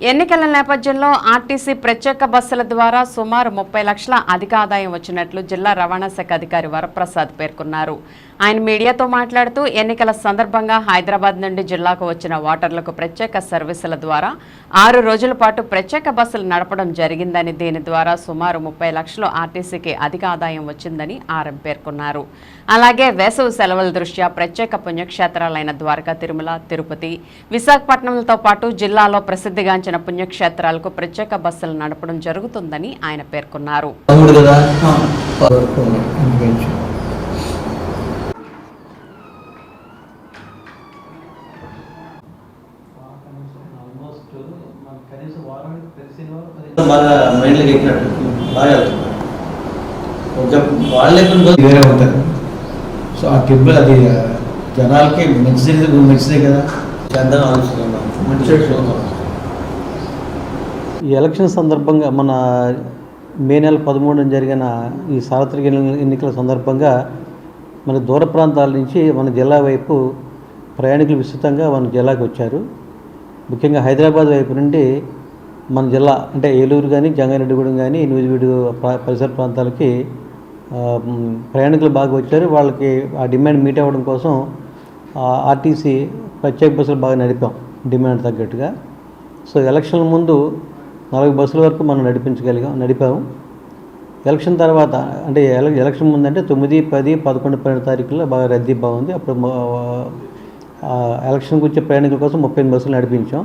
ఎన్నికల నేపథ్యంలో ఆర్టీసీ ప్రత్యేక బస్సుల ద్వారా సుమారు ముప్పై లక్షల అధిక ఆదాయం వచ్చినట్లు జిల్లా రవాణా శాఖ అధికారి వరప్రసాద్ పేర్కొన్నారు. ఆయన మీడియాతో మాట్లాడుతూ ఎన్నికల సందర్భంగా హైదరాబాద్ నుండి జిల్లాకు వచ్చిన ఓటర్లకు ప్రత్యేక సర్వీసుల ద్వారా ఆరు రోజుల పాటు ప్రత్యేక బస్సులు నడపడం జరిగిందని దీని ద్వారా సుమారు ముప్పై లక్షలు ఆర్టీసీకి అధిక ఆదాయం వచ్చిందని ఆర్ఎం పేర్కొన్నారు. అలాగే వేసవి సెలవుల దృష్ట్యా ప్రత్యేక పుణ్యక్షేత్రాలైన ద్వారకా తిరుమల తిరుపతి విశాఖపట్నంతో పాటు జిల్లాలో ప్రసిద్ధిగాంచిన పుణ్యక్షేత్రాలకు ప్రత్యేక బస్సులు నడపడం జరుగుతుందని ఆయన పేర్కొన్నారు. వేరే ఉంటారు సో ఆ టెంపుల్ అది జనాలకి మంచిది మంచిదే కదా. చేద్దాం ఆలోచిస్తున్నాం మంచి ఈ ఎలక్షన్ సందర్భంగా మన మే నెల పదమూడున జరిగిన ఈ సార్వత్రిక ఎన్నికల సందర్భంగా మన దూర ప్రాంతాల నుంచి మన జిల్లా వైపు ప్రయాణికులు విస్తృతంగా మన జిల్లాకు వచ్చారు. ముఖ్యంగా హైదరాబాద్ వైపు నుండి మన జిల్లా అంటే ఏలూరు కానీ జంగారెడ్డిగూడెం కానీ నూజివీడు పరిసర ప్రాంతాలకి ప్రయాణికులు బాగా వచ్చారు. వాళ్ళకి ఆ డిమాండ్ మీట్ అవ్వడం కోసం ఆర్టీసీ ప్రత్యేక బస్సులు బాగా నడిపాం డిమాండ్ తగ్గట్టుగా. సో ఎలక్షన్ ముందు నలభై బస్సుల వరకు మనం నడిపించగలిగాం నడిపాము. ఎలక్షన్ తర్వాత అంటే ఎలక్షన్ ముందంటే తొమ్మిది పది పదకొండు పన్నెండు తారీఖుల్లో బాగా రద్దీ బాగుంది. అప్పుడు ఎలక్షన్కి వచ్చే ప్రయాణికుల కోసం ముప్పై ఎనిమిది బస్సులు నడిపించాం.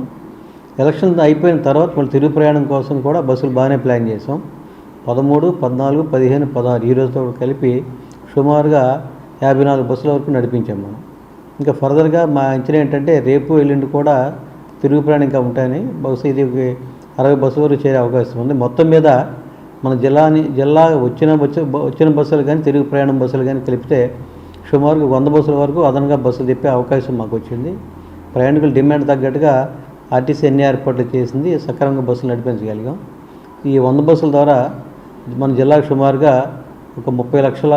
ఎలక్షన్ అయిపోయిన తర్వాత మళ్ళీ తిరుగు ప్రయాణం కోసం కూడా బస్సులు బాగానే ప్లాన్ చేసాం పదమూడు పద్నాలుగు పదిహేను పదహారు ఈ రోజుతో కలిపి సుమారుగా యాభై నాలుగు బస్సుల వరకు నడిపించాం మనం. ఇంకా ఫర్దర్గా మా అంచనా ఏంటంటే రేపు ఎల్లుండి కూడా తిరుగు ప్రయాణం ఇంకా ఉంటాయని బహుశా ఇది అరవై బస్సు వరకు చేరే అవకాశం ఉంది. మొత్తం మీద మన జిల్లాని జిల్లా వచ్చిన వచ్చిన బస్సులు కానీ తిరుగు ప్రయాణం బస్సులు కానీ కలిపితే సుమారుగా వంద బస్సుల వరకు అదనంగా బస్సులు తిప్పే అవకాశం మాకు వచ్చింది. ప్రయాణికుల డిమాండ్ తగ్గట్టుగా ఆర్టీసీ ఎన్ని ఏర్పాట్లు చేసింది. సక్రమంగా బస్సులు నడిపించగలిగాం. ఈ వంద బస్సుల ద్వారా మన జిల్లాకు సుమారుగా ఒక ముప్పై లక్షల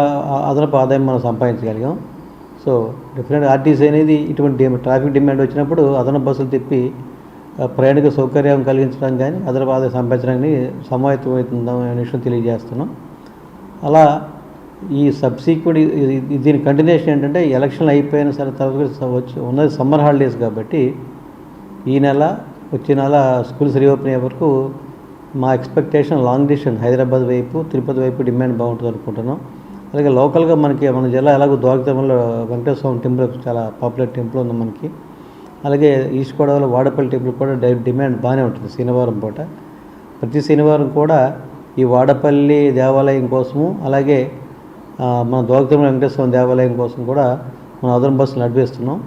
అదనపు ఆదాయం మనం సంపాదించగలిగాం. సో డెఫినెట్ ఆర్టీసీ అనేది ఇటువంటి ట్రాఫిక్ డిమాండ్ వచ్చినప్పుడు అదనపు బస్సులు తిప్పి ప్రయాణిక సౌకర్యం కలిగించడం కానీ హైదరాబాద్ ఆదాయం సంపాదించడానికి సమాయత్తమవుతుందాం అనే విషయం తెలియజేస్తున్నాం. అలా ఈ సబ్సిక్వెంట్ దీని కంటిన్యూషన్ ఏంటంటే ఎలక్షన్లు అయిపోయిన సరే తర్వాత వచ్చి ఉన్నది సమ్మర్ హాలిడేస్ కాబట్టి ఈ నెల వచ్చే నెల స్కూల్స్ రీఓపెన్ అయ్యే వరకు మా ఎక్స్పెక్టేషన్ లాంగ్ డిస్టెన్స్ హైదరాబాద్ వైపు తిరుపతి వైపు డిమాండ్ బాగుంటుంది అనుకుంటున్నాం. అలాగే లోకల్గా మనకి మన జిల్లా ఎలాగో ద్వారకలో వెంకటేశ్వర స్వామి టెంపుల్ చాలా పాపులర్ టెంపుల్ ఉంది మనకి. అలాగే ఈస్ట్ గోదావరిలో వాడపల్లి టెంపుల్ కూడా డై- డిమాండ్ బాగానే ఉంటుంది శనివారం పూట. ప్రతి శనివారం కూడా ఈ వాడపల్లి దేవాలయం కోసము అలాగే మన ద్వారకం వెంకటేశ్వర దేవాలయం కోసం కూడా మన అదనం బస్సులు నడిపిస్తున్నాం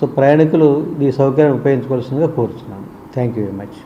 సో ప్రయాణికులు ఈ సౌకర్యం ఉపయోగించుకోవాల్సిందిగా కోరుతున్నాను థ్యాంక్ యూ వెరీ మచ్.